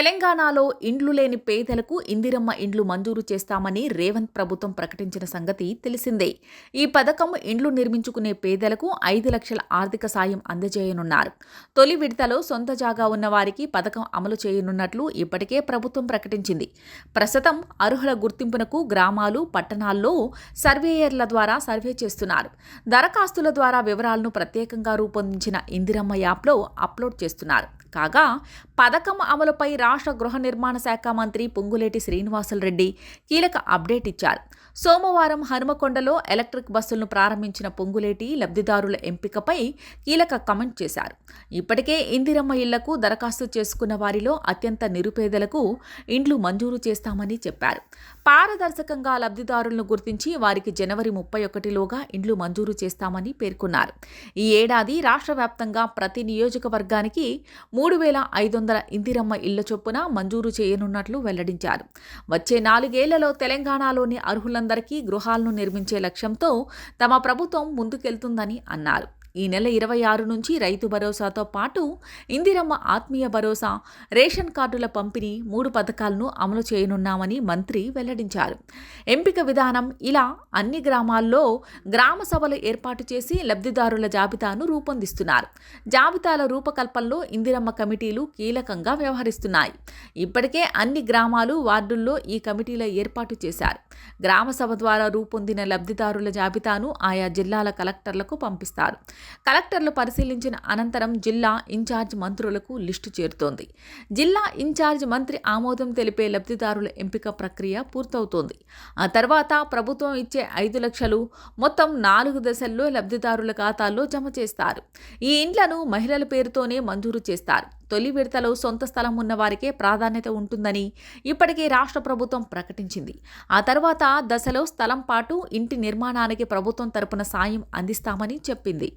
తెలంగాణలో ఇండ్లు లేని పేదలకు ఇందిరమ్మ ఇండ్లు మంజూరు చేస్తామని రేవంత్ ప్రభుత్వం ప్రకటించిన సంగతి తెలిసిందే. ఈ పథకం ఇండ్లు నిర్మించుకునే పేదలకు ఐదు లక్షల ఆర్థిక సాయం అందజేయనున్నారు. తొలి విడతలో సొంత జాగా ఉన్న వారికి పథకం అమలు చేయనున్నట్లు ఇప్పటికే ప్రభుత్వం ప్రకటించింది. ప్రస్తుతం అర్హుల గుర్తింపునకు గ్రామాలు పట్టణాల్లో సర్వేయర్ల ద్వారా సర్వే చేస్తున్నారు. దరఖాస్తుల ద్వారా వివరాలను ప్రత్యేకంగా రూపొందించిన ఇందిరమ్మ యాప్లో అప్లోడ్ చేస్తున్నారు. కాగా పథకం అమలుపై రాష్ట్ర గృహ నిర్మాణ శాఖ మంత్రి పొంగులేటి శ్రీనివాసులరెడ్డి కీలక అప్డేట్ ఇచ్చారు. సోమవారం హనుమకొండలో ఎలక్ట్రిక్ బస్సులను ప్రారంభించిన పొంగులేటి లబ్ధిదారుల ఎంపికపై కీలక కమెంట్ చేశారు. ఇప్పటికే ఇందిరమ్మ ఇళ్ళకు దరఖాస్తు చేసుకున్న వారిలో అత్యంత నిరుపేదలకు ఇండ్లు మంజూరు చేస్తామని చెప్పారు. పారదర్శకంగా లబ్ధిదారులను గుర్తించి వారికి జనవరి ముప్పై ఒకటిలోగా ఇండ్లు మంజూరు చేస్తామని పేర్కొన్నారు. ఈ ఏడాది రాష్ట్ర వ్యాప్తంగా ప్రతి నియోజకవర్గానికి మూడు వేల ఐదు వందల ఇందిరమ్మ ఇళ్ళ చొప్పున మంజూరు చేయనున్నట్లు వెల్లడించారు. వచ్చే నాలుగేళ్ళలో తెలంగాణలోని అర్హులందరికీ గృహాలను నిర్మించే లక్ష్యంతో తమ ప్రభుత్వం ముందుకెళ్తుందని అన్నారు. ఈ నెల ఇరవై ఆరు నుంచి రైతు భరోసాతో పాటు ఇందిరమ్మ ఆత్మీయ భరోసా రేషన్ కార్డుల పంపిణీ మూడు పథకాలను అమలు చేయనున్నామని మంత్రి వెల్లడించారు. ఎంపిక విధానం ఇలా అన్ని గ్రామాల్లో గ్రామ సభలు ఏర్పాటు చేసి లబ్ధిదారుల జాబితాను రూపొందిస్తున్నారు. జాబితాల రూపకల్పనలో ఇందిరమ్మ కమిటీలు కీలకంగా వ్యవహరిస్తున్నాయి. ఇప్పటికే అన్ని గ్రామాలు వార్డుల్లో ఈ కమిటీల ఏర్పాటు చేశారు. గ్రామ సభ ద్వారా రూపొందిన లబ్ధిదారుల జాబితాను ఆయా జిల్లాల కలెక్టర్లకు పంపిస్తారు. కలెక్టర్లు పరిశీలించిన అనంతరం జిల్లా ఇన్ఛార్జ్ మంత్రులకు లిస్టు చేరుతోంది. జిల్లా ఇన్ఛార్జ్ మంత్రి ఆమోదం తెలిపే లబ్ధిదారుల ఎంపిక ప్రక్రియ పూర్తవుతోంది. ఆ తర్వాత ప్రభుత్వం ఇచ్చే ఐదు లక్షలు మొత్తం నాలుగు దశల్లో లబ్ధిదారుల ఖాతాల్లో జమ చేస్తారు. ఈ ఇండ్లను మహిళల పేరుతోనే మంజూరు చేస్తారు. తొలి విడతలో సొంత స్థలం ఉన్న వారికే ప్రాధాన్యత ఉంటుందని ఇప్పటికే రాష్ట్ర ప్రభుత్వం ప్రకటించింది. ఆ తర్వాత దశలో స్థలం పాటు ఇంటి నిర్మాణానికి ప్రభుత్వం తరపున సాయం అందిస్తామని చెప్పింది.